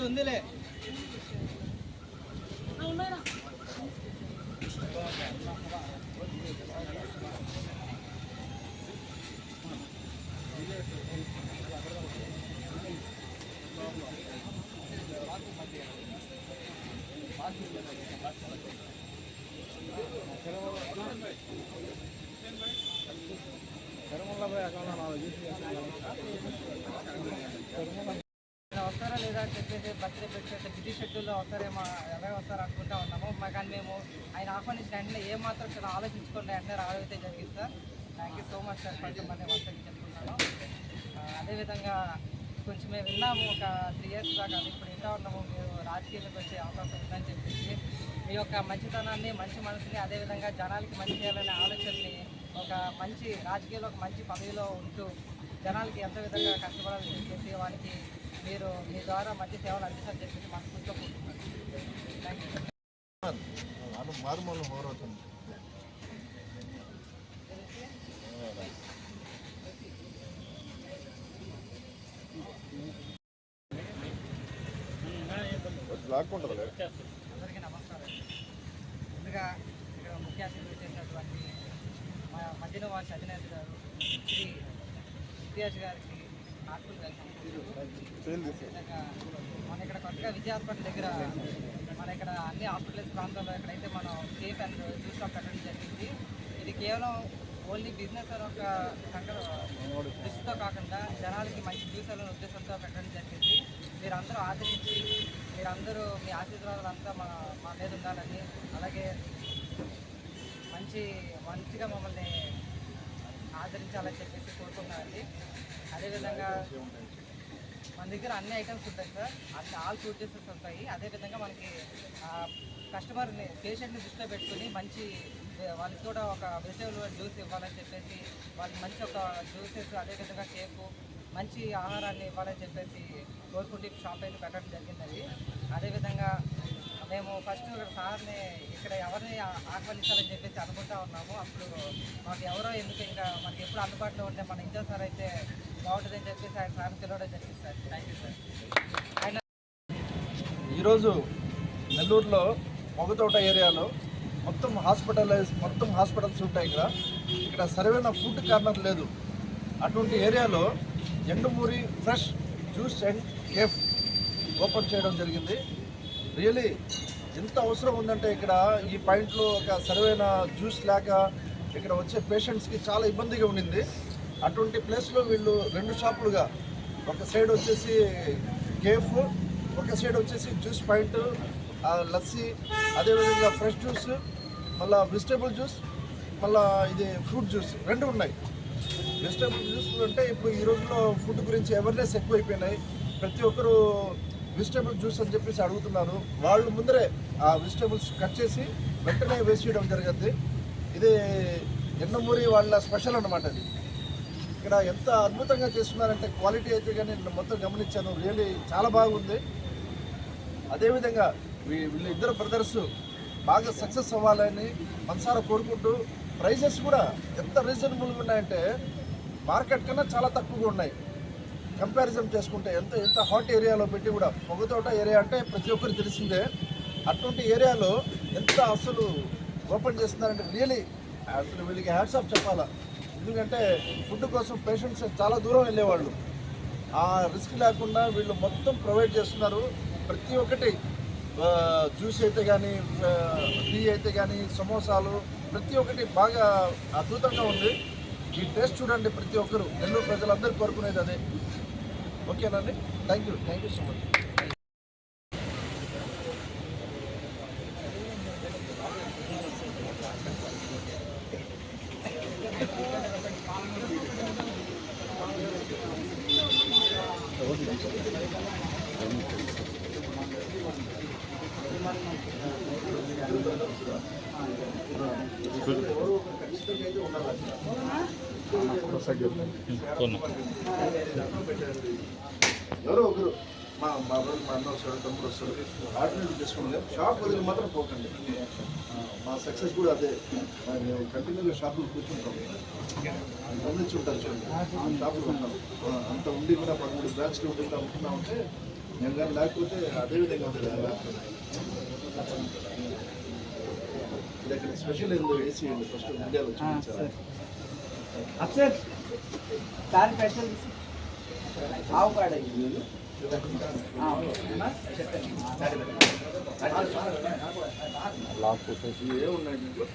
ఉందిలే వస్తారా లేదా అని చెప్పేసి బర్త్డే పెట్టేసి బిజీ షెడ్యూల్లో వస్తారేమో ఎలాగ వస్తారు అనుకుంటా ఉన్నాము. మా కానీ మేము ఆయన ఆహ్వానించిన వెంటనే ఏ మాత్రం చాలా ఆలోచించుకోండి వెంటనే రావైతే జరిగింది sir. Thank you so much sir కొంచెం మంది వస్తారని చెప్పుకున్నాను. అదేవిధంగా కొంచెం మేము విన్నాము. ఒక త్రీ ఇయర్స్ దాకా ఇప్పుడు వింటా ఉన్నాము మీరు రాజకీయాలకు వచ్చే అవకాశం ఉందని చెప్పేసి మీ యొక్క మంచితనాన్ని మంచి మనసుని అదేవిధంగా జనాలకి మంచి చేయాలనే ఆలోచనని ఒక మంచి రాజకీయంలో ఒక మంచి పదవిలో ఉంటూ జనాలకి ఎంత విధంగా కష్టపడాలని చెప్పేసి వారికి మీరు మీ ద్వారా మంచి సేవలు అందిస్తారని చెప్పేసి మనస్ఫూర్తిగా కోరుకుంటున్నాను. థ్యాంక్ యూ మారుమూల లాక్కుంటుందిలే. అందరికీ నమస్కారం. ముందుగా ఇక్కడ ముఖ్య అతిథి వచ్చేసినటువంటి మా మధ్యలో వారి అధినేత గారు శ్రీ ఇతిహాస్ గారికి హార్ట్ఫుల్ మన ఇక్కడ కొత్తగా విద్యా హాస్పిటల్ దగ్గర మన ఇక్కడ అన్ని హాస్పిటల్స్ ప్రాంతాల్లో ఎక్కడైతే మనం సేఫ్ అండ్ జ్యూస్ షాప్ పెట్టడం జరిగింది ఇది కేవలం ఓన్లీ బిజినెస్ అనే ఒక దృష్టితో కాకుండా జనాలకి మంచి జ్యూస్ ఉద్దేశంతో పెట్టడం జరిగింది. మీరందరూ ఆదరించి మీరందరూ మీ ఆశీర్వాదాలు అంతా మా మా మీద ఉండాలని అలాగే మంచి మంచిగా మమ్మల్ని ఆదరించాలని చెప్పేసి కోరుకుంటున్నానండి. అదేవిధంగా మన దగ్గర అన్ని ఐటమ్స్ ఉంటాయి సార్. అన్ని ఆల్ ఫ్రూట్ డిషెస్ ఉంటాయి. అదేవిధంగా మనకి కస్టమర్ని పేషెంట్ని దృష్టిలో పెట్టుకుని మంచి వాళ్ళకి కూడా ఒక వెజిటేబుల్ జ్యూస్ ఇవ్వాలని చెప్పేసి వాళ్ళకి మంచి ఒక జ్యూసెస్ అదేవిధంగా కేకు మంచి ఆహారాన్ని ఇవ్వాలని చెప్పేసి కోరుకుంటూ షాప్ అయితే పెట్టడం జరిగిందండి అదేవిధంగా మేము ఫస్ట్ సార్ని ఇక్కడ ఎవరిని ఆహ్వానించాలని చెప్పేసి అనుకుంటా ఉన్నాము. అప్పుడు మాకు ఎవరో ఎందుకు ఇంకా మనకి ఎప్పుడు అందుబాటులో ఉంటే మన ఇంట్లో సార్ అయితే బాగుంటుందని చెప్పేసి ఆయన సార్ని పిలవడం జరిగింది సార్. థ్యాంక్ యూ సార్ ఆయన ఈరోజు నెల్లూరులో పొగతోట ఏరియాలో మొత్తం హాస్పిటలైజ్ మొత్తం హాస్పిటల్స్ ఉంటాయి ఇక్కడ. ఇక్కడ సరైన ఫుడ్ కార్నర్ లేదు. అటువంటి ఏరియాలో ఎండుమూరి fresh juice and cafe open చేయడం జరిగింది. రియలీ ఎంత అవసరం ఉందంటే ఇక్కడ ఈ పాయింట్లో ఒక సరైన జ్యూస్ లేక ఇక్కడ వచ్చే పేషెంట్స్కి చాలా ఇబ్బందిగా ఉండింది. అటువంటి ప్లేస్లో వీళ్ళు రెండు షాపులుగా ఒక సైడ్ వచ్చేసి కేఫ్ ఒక సైడ్ వచ్చేసి జ్యూస్ పాయింట్ లస్సీ అదేవిధంగా ఫ్రెష్ జ్యూస్ మళ్ళీ వెజిటేబుల్ జ్యూస్ మళ్ళీ ఇది ఫ్రూట్ జ్యూస్ రెండు ఉన్నాయి. వెజిటేబుల్ జ్యూస్ అంటే ఇప్పుడు ఈ రోజుల్లో ఫుడ్ గురించి అవేర్నెస్ ఎక్కువైపోయినాయి. ప్రతి ఒక్కరు వెజిటేబుల్ జ్యూస్ అని చెప్పేసి అడుగుతున్నారు. వాళ్ళు ముందరే ఆ వెజిటేబుల్స్ కట్ చేసి వెంటనే వేసేయడం జరిగింది. ఇది ఎన్నమూరి వాళ్ళ స్పెషల్ అన్నమాట ఇది ఇక్కడ ఎంత అద్భుతంగా చేస్తున్నారంటే క్వాలిటీ అయితే కానీ నేను మొత్తం గమనించాను. రియల్లీ చాలా బాగుంది. అదేవిధంగా వీ- వీళ్ళ ఇద్దరు బ్రదర్స్ బాగా సక్సెస్ అవ్వాలని మనసారా కోరుకుంటూ ప్రైజెస్ కూడా ఎంత రీజనబుల్గా ఉన్నాయంటే మార్కెట్ కన్నా చాలా తక్కువగా ఉన్నాయి. కంపారిజన్ చేసుకుంటే ఎంత ఎంత హాట్ ఏరియాలో పెట్టి కూడా పొగతోట ఏరియా అంటే ప్రతి ఒక్కరు తెలిసిందే. అటువంటి ఏరియాలో ఎంత అసలు ఓపెన్ చేస్తున్నారంటే రియలీ అసలు వీళ్ళకి హ్యాట్స్ ఆఫ్ చెప్పాలా. ఎందుకంటే ఫుడ్ కోసం పేషెంట్స్ చాలా దూరం వెళ్ళేవాళ్ళు. ఆ రిస్క్ లేకుండా వీళ్ళు మొత్తం ప్రొవైడ్ చేస్తున్నారు. ప్రతి ఒక్కటి జ్యూస్ అయితే కానీ టీ అయితే కానీ సమోసాలు ప్రతి ఒక్కటి బాగా అద్భుతంగా ఉంది. ఈ టేస్ట్ చూడండి ప్రతి ఒక్కరు. నెల్లూరు ప్రజలందరూ కోరుకునేది అదే. ఓకేనండి? Thank you thank you so much ఎవరో ఒకరు. మా మా బ్రదర్ మా అన్న వస్తాడు తమ్ముడు వస్తాడు. ఆర్డినరీ చేసుకోండి షాప్ వదిలి మాత్రం పోకండి. మా సక్సెస్ కూడా అదే. మేము కంటిన్యూగా షాపులు కూర్చుంటాం. గమనించి ఉంటారు చూడండి షాపులు ఉంటాం అంత ఉండి కూడా పదమూడు బ్రాంచ్లు కూడా ఉంటున్నా ఉంటే నేను కానీ లేకపోతే అదే విధంగా ఉంటుంది అక్కడ స్పెషల్ ఏందో ఏసీ ఫస్ట్ ఇండియాలో చూపించాలి అప్సర్ సార్ స్పెషల్ ఆవు కాడ ఏ ఉన్నాయి దీంట్లో